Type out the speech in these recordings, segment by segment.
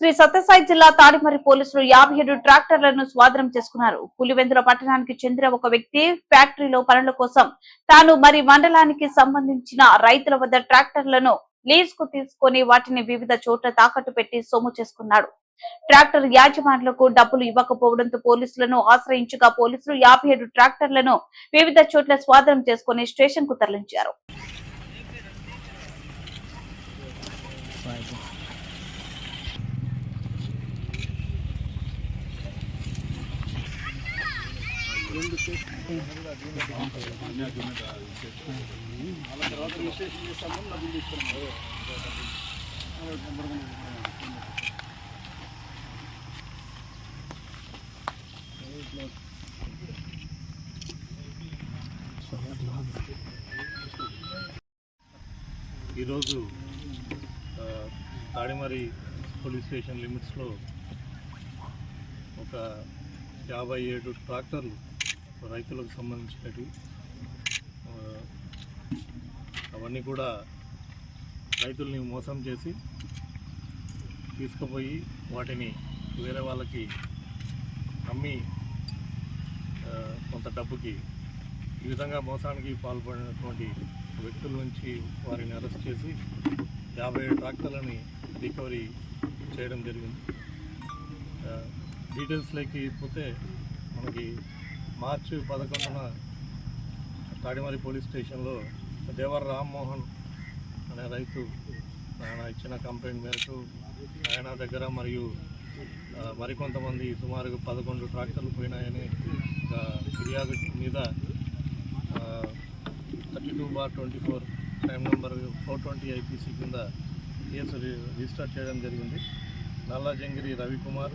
శ్రీ సత్యసాయి జిల్లా తాడిమర్రి పోలీసులు యాభై ఏడు ట్రాక్టర్లను స్వాధీనం చేసుకున్నారు. పులివెందుల పట్టణానికి చెందిన ఒక వ్యక్తి ఫ్యాక్టరీలో పనుల కోసం తాను మరి మండలానికి సంబంధించిన రైతుల వద్ద ట్రాక్టర్లను లీజ్కు తీసుకొని వాటిని వివిధ చోట్ల తాకట్టు పెట్టి సొమ్ము చేసుకున్నాడు. ట్రాక్టర్ యాజమానులకు డబ్బులు ఇవ్వకపోవడంతో పోలీసులను ఆశ్రయించగా పోలీసులు యాభై ఏడు ట్రాక్టర్లను వివిధ చోట్ల స్వాధీనం చేసుకుని స్టేషన్కు తరలించారు. ఈరోజు తాడిమరి పోలీస్ స్టేషన్ లిమిట్స్లో ఒక యాభై ఏడు ట్రాక్టర్లు రైతులకు సంబంధించినవి. అవన్నీ కూడా రైతుల్ని మోసం చేసి తీసుకుపోయి వాటిని వేరే వాళ్ళకి అమ్మి కొంత డబ్బుకి ఈ విధంగా మోసానికి పాల్పడినటువంటి వ్యక్తుల నుంచి వారిని అరెస్ట్ చేసి యాభై ఏడు ట్రాక్టర్లని రికవరీ చేయడం జరిగింది. డీటెయిల్స్లోకి పోతే మనకి మార్చి పదకొండున తాడిమరి పోలీస్ స్టేషన్లో దేవర రామ్మోహన్ అనే రైతు ఆయన ఇచ్చిన కంప్లైంట్ మేరకు ఆయన దగ్గర మరియు మరికొంతమంది సుమారుగా పదకొండు ట్రాక్టర్లు పోయినాయని ఫిర్యాదు మీద thirty two bar twenty four crime number four twenty IPC కింద కేసు రిజిస్టర్ చేయడం జరిగింది. నల్లజంగిరి రవికుమార్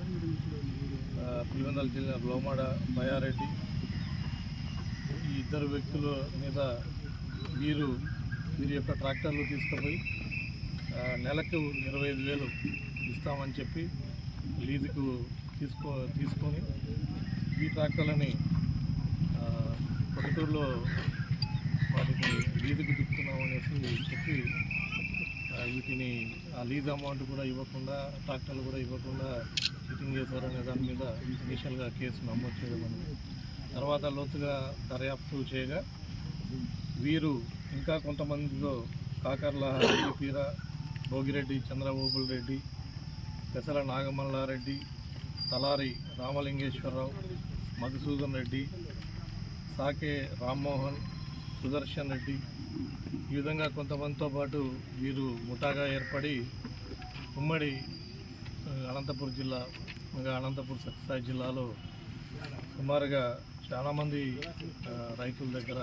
పులివెందుల జిల్లా లోమాడ బయారెడ్డి ఈ ఇద్దరు వ్యక్తుల మీద వీరు వీరి యొక్క ట్రాక్టర్లు తీసుకుపోయి నెలకు ఇరవై ఐదు వేలు ఇస్తామని చెప్పి లీజుకు తీసుకో తీసుకొని ఈ ట్రాక్టర్లని పల్లెటూరులో వాటికి లీజుకు తిప్పుతున్నాం అనేసి చెప్పి వీటిని ఆ లీజ్ అమౌంట్ కూడా ఇవ్వకుండా ట్రాక్టర్లు కూడా ఇవ్వకుండా చీటింగ్ చేశారనే దాని మీద ఇనిషియల్గా కేసు నమోదు చేయడం అనేది. తర్వాత లోతుగా దర్యాప్తు చేయగా వీరు ఇంకా కొంతమందితో కాకర్ల పీర భోగిరెడ్డి చంద్రబాబుల్ రెడ్డి పెసల నాగమల్లారెడ్డి తలారి రామలింగేశ్వరరావు మధుసూదన్ రెడ్డి సాకే రామ్మోహన్ సుదర్శన్ రెడ్డి ఈ విధంగా కొంతమందితో పాటు వీరు ముఠాగా ఏర్పడి ఉమ్మడి అనంతపురం జిల్లా ఇంకా అనంతపురం సత్యసాయి జిల్లాలో సుమారుగా చాలామంది రైతుల దగ్గర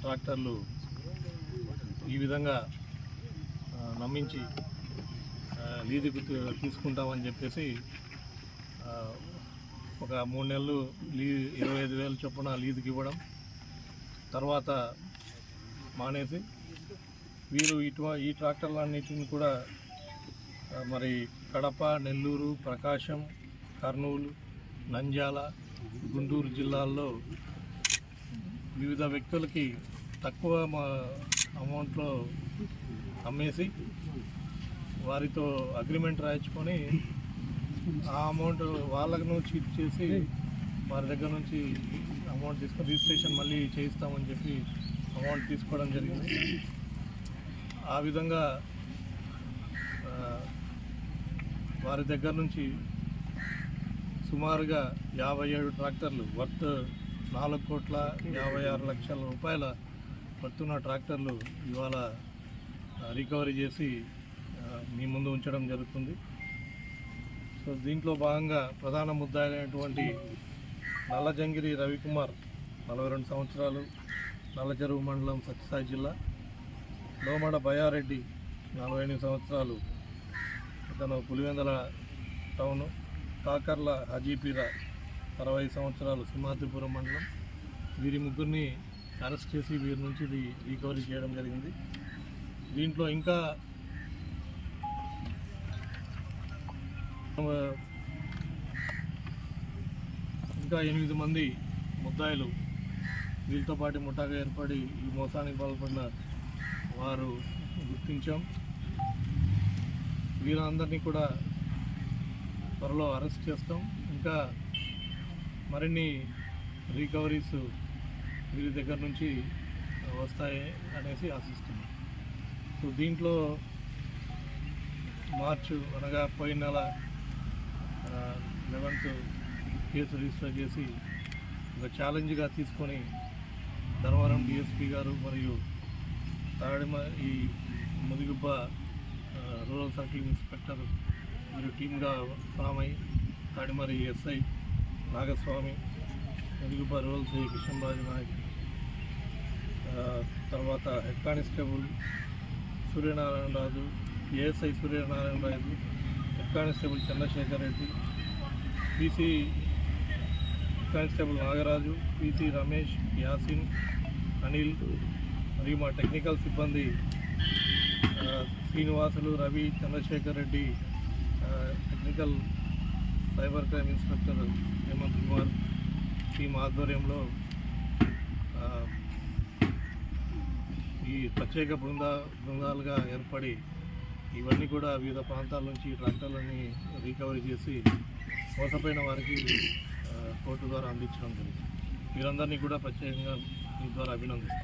ట్రాక్టర్లు ఈ విధంగా నమ్మించి లీజుకు తీసుకుంటామని చెప్పేసి ఒక మూడు నెలలు లీ ఇరవై ఐదు వేలు చొప్పున లీజుకి ఇవ్వడం తర్వాత మానేసి వీరు ఇటు ఈ ట్రాక్టర్లన్నిటిని కూడా మరి కడప నెల్లూరు ప్రకాశం కర్నూలు నంద్యాల గుంటూరు జిల్లాల్లో వివిధ వ్యక్తులకి తక్కువ మా అమౌంట్లో అమ్మేసి వారితో అగ్రిమెంట్ రాయించుకొని ఆ అమౌంట్ వాళ్ళకు నుంచి చేసి వారి దగ్గర నుంచి అమౌంట్ తీసుకొని రిజిస్ట్రేషన్ మళ్ళీ చేయిస్తామని చెప్పి అమౌంట్ తీసుకోవడం జరిగింది. ఆ విధంగా వారి దగ్గర నుంచి సుమారుగా యాభై ఏడు ట్రాక్టర్లు వర్త్ నాలుగు కోట్ల యాభై ఆరు లక్షల రూపాయల వర్తున్న ట్రాక్టర్లు ఇవాళ రికవరీ చేసి మీ ముందు ఉంచడం జరుగుతుంది. సో దీంట్లో భాగంగా ప్రధాన ముద్దాయినటువంటి నల్లజంగిరి రవికుమార్ నలభై రెండు సంవత్సరాలు నల్లచెరువు మండలం సత్యసాయి జిల్లా. లోమడ బయారెడ్డి నలభై ఎనిమిది సంవత్సరాలు అతను పులివెందల టౌను కాకర్ల హజీపీర అరవై సంవత్సరాలు సింహాద్రిపురం మండలం. వీరి ముగ్గురిని అరెస్ట్ చేసి వీరి నుంచి ఇది రికవరీ చేయడం జరిగింది. దీంట్లో ఇంకా ఇంకా ఎనిమిది మంది ముద్దాయిలు వీళ్ళతో పాటు ముఠాగా ఏర్పడి ఈ మోసానికి పాల్పడిన వారు గుర్తించాం. వీరందరినీ కూడా త్వరలో అరెస్ట్ చేస్తాం. ఇంకా మరిన్ని రికవరీస్ వీరి దగ్గర నుంచి వస్తాయి అనేసి ఆశిస్తున్నాం. సో దీంట్లో మార్చు అనగా పోయిన నెల లెవెన్త్ కేసు రిజిస్టర్ చేసి ఒక ఛాలెంజ్గా తీసుకొని ధర్మవరం డిఎస్పీ గారు మరియు తాడిమ ఈ ముదిగుబ్బ రూరల్ సర్కిల్ ఇన్స్పెక్టర్ మరియు టీమ్గా ఫామ్ అయ్యి Tadimarri SI Nagaswamy Mudigubba rural CI Krishnaraju Nayak తర్వాత head constable Suryanarayana Raju ASI Suryanarayana Raju head constable Chandrashekar Reddy PC constable Nagaraju PC Ramesh Yasin Anil మరియు మా technical సిబ్బంది Srinivasulu Ravi Chandrashekar Reddy technical cyber crime inspector Hemanth Kumar team ఆధ్వర్యంలో ఈ ప్రత్యేక బృంద బృందాలుగా ఏర్పడి ఇవన్నీ కూడా వివిధ ప్రాంతాల నుంచి ట్రాక్టర్లని రికవరీ చేసి మోసపోయిన వారికి కోర్టు ద్వారా అందించడం జరిగింది. వీరందరినీ కూడా ప్రత్యేకంగా మీ ద్వారా అభినందిస్తాను